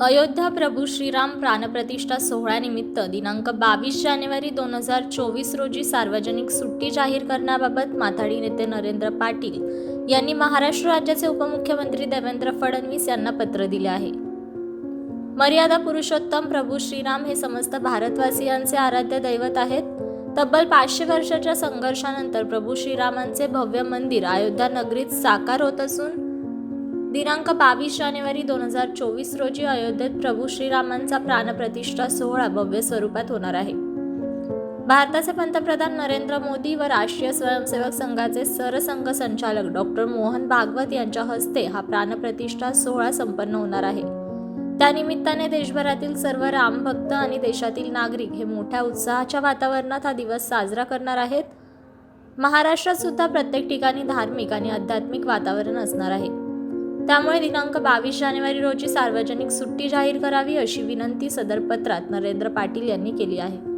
अयोध्या प्रभू श्रीराम प्राणप्रतिष्ठा सोहळ्यानिमित्त दिनांक बावीस जानेवारी दोन हजार चोवीस रोजी सार्वजनिक सुट्टी जाहीर करण्याबाबत माथाडी नेते नरेंद्र पाटील यांनी महाराष्ट्र राज्याचे उपमुख्यमंत्री देवेंद्र फडणवीस यांना पत्र दिले आहे. मर्यादा पुरुषोत्तम प्रभू श्रीराम हे समस्त भारतवासियांचे आराध्य दैवत आहेत. तब्बल पाचशे वर्षाच्या संघर्षानंतर प्रभू श्रीरामांचे भव्य मंदिर अयोध्या नगरीत साकार होत असून दिनांक बावीस जानेवारी दोन हजार चोवीस रोजी अयोध्येत प्रभू श्रीरामांचा प्राणप्रतिष्ठा सोहळा भव्य स्वरूपात होणार आहे. भारताचे पंतप्रधान नरेंद्र मोदी व राष्ट्रीय स्वयंसेवक संघाचे सरसंघ संचालक डॉक्टर मोहन भागवत यांच्या हस्ते हा प्राणप्रतिष्ठा सोहळा संपन्न होणार आहे. त्यानिमित्ताने देशभरातील सर्व रामभक्त आणि देशातील नागरिक हे मोठ्या उत्साहाच्या वातावरणात हा दिवस साजरा करणार आहेत. महाराष्ट्रात सुद्धा प्रत्येक ठिकाणी धार्मिक आणि आध्यात्मिक वातावरण असणार आहे. त्यामुळे दिनांक बावीस जानेवारी रोजी सार्वजनिक सुट्टी जाहीर करावी अशी विनंती सदर पत्रात नरेंद्र पाटील यांनी केली आहे.